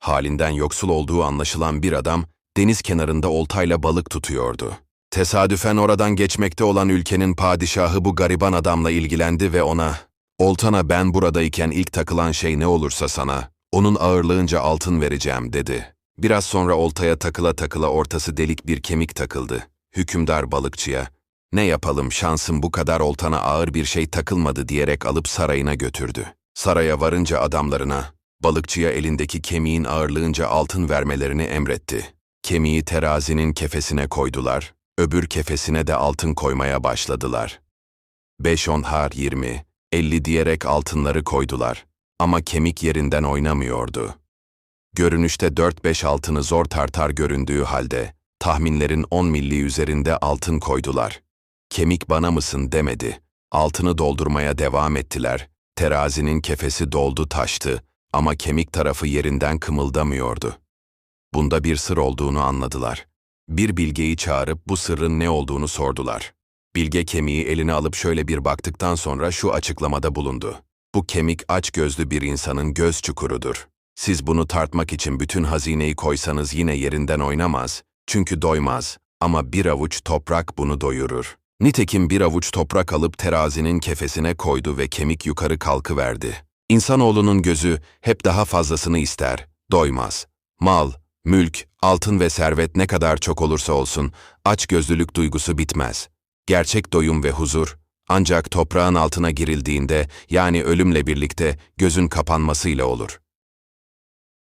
Halinden yoksul olduğu anlaşılan bir adam, deniz kenarında oltayla balık tutuyordu. Tesadüfen oradan geçmekte olan ülkenin padişahı bu gariban adamla ilgilendi ve ona, ''Oltana ben buradayken ilk takılan şey ne olursa sana, onun ağırlığınca altın vereceğim.'' dedi. Biraz sonra oltaya takıla takıla ortası delik bir kemik takıldı. Hükümdar balıkçıya, ''Ne yapalım şansım bu kadar oltana ağır bir şey takılmadı.'' diyerek alıp sarayına götürdü. Saraya varınca adamlarına, balıkçıya elindeki kemiğin ağırlığınca altın vermelerini emretti. Kemiği terazinin kefesine koydular, öbür kefesine de altın koymaya başladılar. Beş on har yirmi, elli diyerek altınları koydular ama kemik yerinden oynamıyordu. Görünüşte dört beş altını zor tartar göründüğü halde, tahminlerin on milli üzerinde altın koydular. Kemik bana mısın demedi. Altını doldurmaya devam ettiler. Terazinin kefesi doldu taştı ama kemik tarafı yerinden kımıldamıyordu. Bunda bir sır olduğunu anladılar. Bir bilgeyi çağırıp bu sırrın ne olduğunu sordular. Bilge kemiği eline alıp şöyle bir baktıktan sonra şu açıklamada bulundu. Bu kemik aç gözlü bir insanın göz çukurudur. Siz bunu tartmak için bütün hazineyi koysanız yine yerinden oynamaz, çünkü doymaz. Ama bir avuç toprak bunu doyurur. Nitekim bir avuç toprak alıp terazinin kefesine koydu ve kemik yukarı kalkıverdi. İnsanoğlunun gözü hep daha fazlasını ister, doymaz. Mal, mülk, altın ve servet ne kadar çok olursa olsun, aç gözlülük duygusu bitmez. Gerçek doyum ve huzur, ancak toprağın altına girildiğinde, yani ölümle birlikte gözün kapanmasıyla olur.